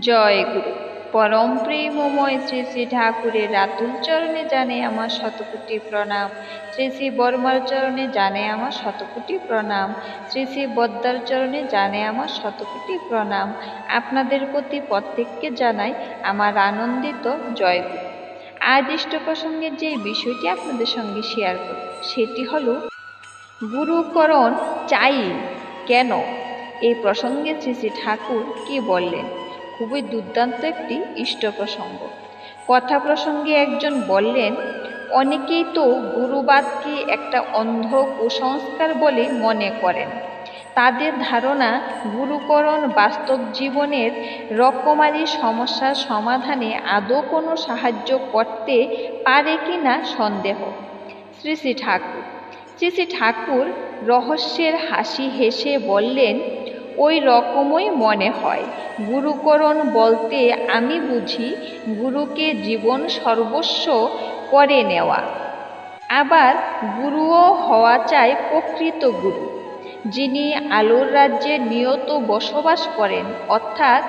জয় গুরু। পরম প্রেমময় শ্রী শ্রী ঠাকুরের রাতুল চরণে জানে আমার শতকোটি প্রণাম। শ্রী শ্রী বর্মার চরণে জানে আমার শতকোটি প্রণাম। শ্রী শ্রী বদ্দার চরণে জানে আমার শতকোটি প্রণাম। আপনাদের প্রতি প্রত্যেককে জানাই আমার আনন্দিত জয় গুরু। আজ ইষ্ট প্রসঙ্গের যে বিষয়টি আপনাদের সঙ্গে শেয়ার করব, সেটি হলো, গুরুকরণ চাই কেন? এই প্রসঙ্গে শ্রী শ্রী ঠাকুর কি বললেন? খুবই দুর্দান্ত একটি ইষ্ট প্রসঙ্গ কথা প্রসঙ্গে একজন বললেন, অনেকেই তো গুরুবাদকে একটা অন্ধ কুসংস্কার বলে মনে করেন। তাদের ধারণা গুরুকরণ বাস্তব জীবনের রকমারি সমস্যার সমাধানে আদৌ কোনো সাহায্য করতে পারে কি না সন্দেহ। শ্রী শ্রী ঠাকুর। শ্রী শ্রী ঠাকুর রহস্যের হাসি হেসে বললেন ওই রকমই মনে হয়। গুরুকরণ বলতে আমি বুঝি গুরুকে জীবন সর্বস্ব করে নেওয়া। আবার গুরুও হওয়া চাই প্রকৃত গুরু, যিনি আলোর রাজ্যে নিয়ত বসবাস করেন, অর্থাৎ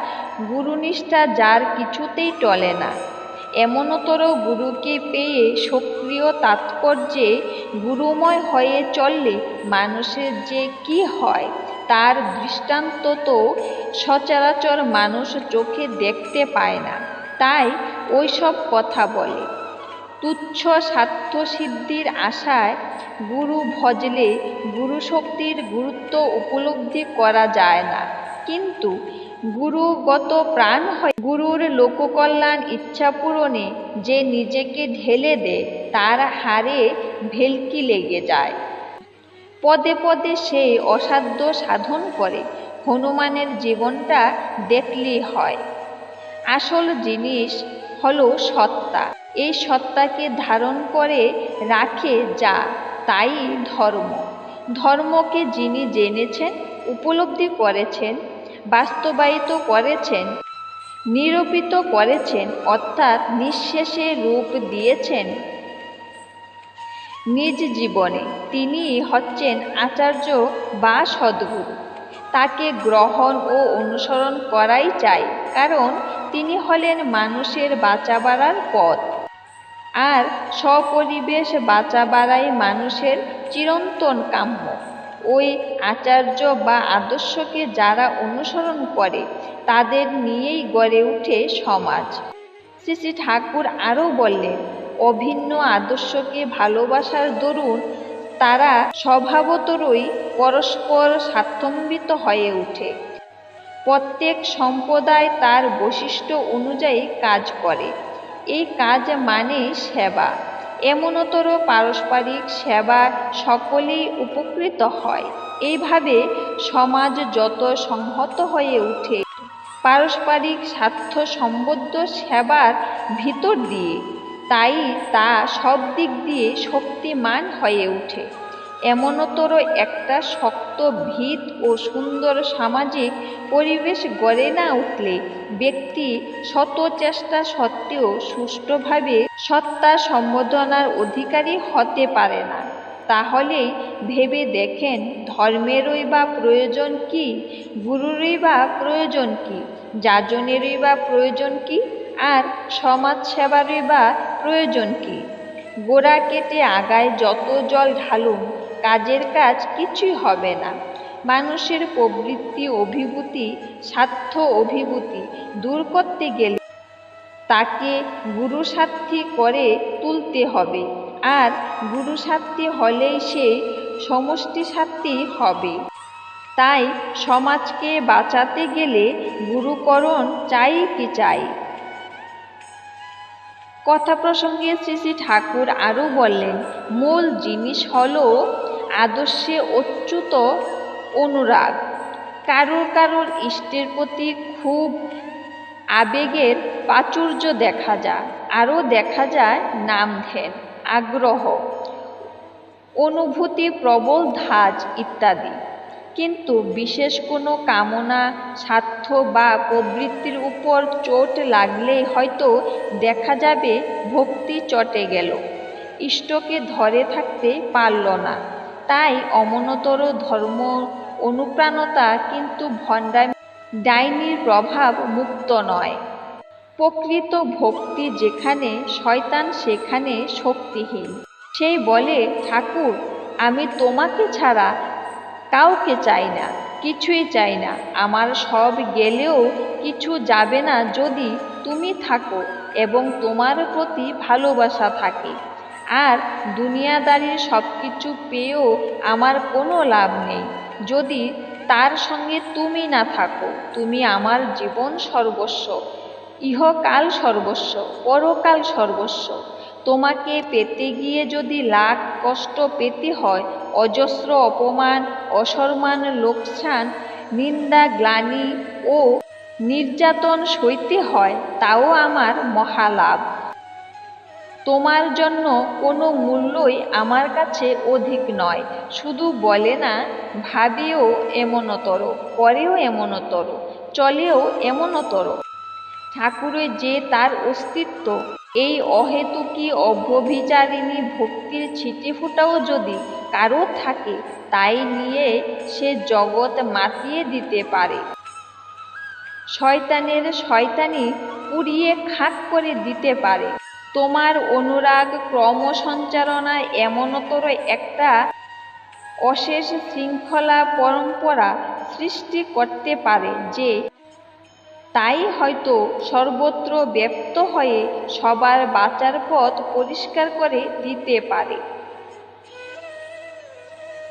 গুরুনিষ্ঠা যার কিছুতেই টলে না। এমনতর গুরুকে পেয়ে সক্রিয় তাৎপর্যে গুরুময় হয়ে চললে মানুষের যে কি হয়? তার দৃষ্টান্ত তো সচরাচর মানুষ চোখে দেখতে পায় না, তাই ওইসব কথা বলে। তুচ্ছ স্বার্থ সিদ্ধির আশায় গুরু ভজলে গুরু শক্তির গুরুত্ব উপলব্ধি করা যায় না। কিন্তু গুরুগত প্রাণ হয়, গুরুর লোককল্যাণ ইচ্ছা পূরণে যে নিজেকে ঢেলে দেয়, তার হারে ভেলকি লেগে যায়। পদে পদে সে অসাধ্য সাধন করে, হনুমানের জীবনটা দেখলেই হয়। আসল জিনিস হলো সত্তা। এই সত্তাকে ধারণ করে রাখে যা, তাই ধর্ম। ধর্মকে যিনি জেনেছেন, উপলব্ধি করেছেন, বাস্তবায়িত করেছেন, নিরূপিত করেছেন, অর্থাৎ নিঃশেষে রূপ দিয়েছেন নিজ জীবনে তিনি হচ্ছেন আচার্য বা সদ্গুরু। তাকে গ্রহণ ও অনুসরণ করাই চাই, কারণ তিনি হলেন মানুষের বাঁচা বাড়ার পথ। আর স্বপরিবেশ বাঁচা বাড়াই মানুষের চিরন্তন কাম্য। ওই আচার্য বা আদর্শকে যারা অনুসরণ করে, তাদের নিয়েই গড়ে ওঠে সমাজ। শ্রী শ্রী ঠাকুর আরও বললেন অভিন্ন আদর্শকে ভালোবাসার দরুন তারা স্বভাবতরই পরস্পর স্বার্থম্বিত হয়ে ওঠে। প্রত্যেক সম্প্রদায় তার বৈশিষ্ট্য অনুযায়ী কাজ করে। এই কাজ মানে সেবা। এমনতর পারস্পরিক সেবা সকলেই উপকৃত হয়। এইভাবে সমাজ যত সংহত হয়ে ওঠে, পারস্পরিক স্বার্থ সম্বদ্ধ সেবার ভিতর দিয়ে তাই তা সব দিক দিয়ে শক্তিমান হয়ে ওঠে। এমনতর একটা শক্ত, ভিত ও সুন্দর সামাজিক পরিবেশ গড়ে না উঠলে ব্যক্তি শত চেষ্টা সত্ত্বেও সুষ্ঠুভাবে সত্তা সম্বোধনার অধিকারী হতে পারে না। তাহলেই ভেবে দেখেন, ধর্মেরই বা প্রয়োজন কি, গুরুরই বা প্রয়োজন কি, যাজনেরই বা প্রয়োজন কি, আর সমাজ সেবারই বা প্রয়োজন কি? গোড়া কেটে আগায় যত জল ঢালুন, কাজের কাজ কিছুই হবে না। মানুষের প্রবৃত্তি অভিভূতি, স্বার্থ অভিভূতি দূর করতে গেলে তাকে গুরুস্বার্থী করে তুলতে হবে। আর গুরুস্বার্থী হলেই সে সমষ্টি স্বার্থী হবে। তাই সমাজকে বাঁচাতে গেলে গুরুকরণ চাই কি চাই? কথা প্রসঙ্গে শ্রী শ্রী ঠাকুর আরও বললেন, মূল জিনিস হল আদর্শে অচ্যুত অনুরাগ। কারোর কারোর ইষ্টের প্রতি খুব আবেগের প্রাচুর্য দেখা যায়, আরও দেখা যায় নাম ধ্যান আগ্রহ, অনুভূতি প্রবল ধাজ ইত্যাদি। কিন্তু বিশেষ কোনো কামনা, স্বার্থ বা প্রবৃত্তির উপর চোট লাগলেই হয়তো দেখা যাবে ভক্তি চটে গেল। ইষ্টকে ধরে থাকতে পারল না। তাই অমনতর ধর্ম অনুপ্রাণতা কিন্তু ভণ্ডামি, ডাইনির প্রভাব মুক্ত নয়। প্রকৃত ভক্তি যেখানে, শয়তান সেখানে শক্তিহীন। সেই বলে, ঠাকুর, আমি তোমাকে ছাড়া কাউকে চাই না, কিছুই চাই না। আমার সব গেলেও কিছু যাবে না যদি তুমি থাকো এবং তোমার প্রতি ভালোবাসা থাকে। আর দুনিয়াদারির সব কিছু পেয়েও আমার কোনো লাভ নেই। যদি তার সঙ্গে তুমি না থাকো, তুমি আমার জীবন সর্বস্ব, ইহকাল সর্বস্ব, পরকাল সর্বস্ব। তোমাকে পেতে গিয়ে যদি লাখ কষ্ট পেতে হয়, অজস্র অপমান, অসম্মান, লোকসান, নিন্দা, গ্লানি ও নির্যাতন সইতে হয়, তাও আমার মহালাভ। তোমার জন্য কোনো মূল্যই আমার কাছে অধিক নয়, শুধু বলে না, ভাবেও এমনতর, করেও এমনতর, চলেও এমনতর। ঠাকুরের যে তার অস্তিত্ব এই অহেতুকী অব্যভিচারিণী ভক্তির ছিটে ফোটাও যদি কারও থাকে, তাই নিয়ে সে জগৎ মাতিয়ে দিতে পারে। শয়তানের শয়তানি পুড়িয়ে খাক করে দিতে পারে। তোমার অনুরাগ ক্রমসঞ্চারণায় এমনতর একটা অশেষ শৃঙ্খলা পরম্পরা সৃষ্টি করতে পারে যে তাই হয়তো সর্বত্র ব্যক্ত হয়ে সবার বাঁচার পথ পরিষ্কার করে দিতে পারে।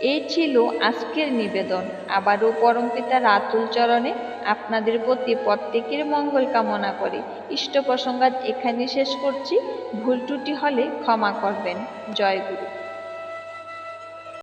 এই ছিল আজকের নিবেদন। আবারও পরমপিতা রাতুল চরণে আপনাদের প্রতি প্রত্যেকের মঙ্গল কামনা করে। ইষ্ট প্রসঙ্গাত এখানে শেষ করছি। ভুল ত্রুটি হলে ক্ষমা করবেন। জয় গুরু।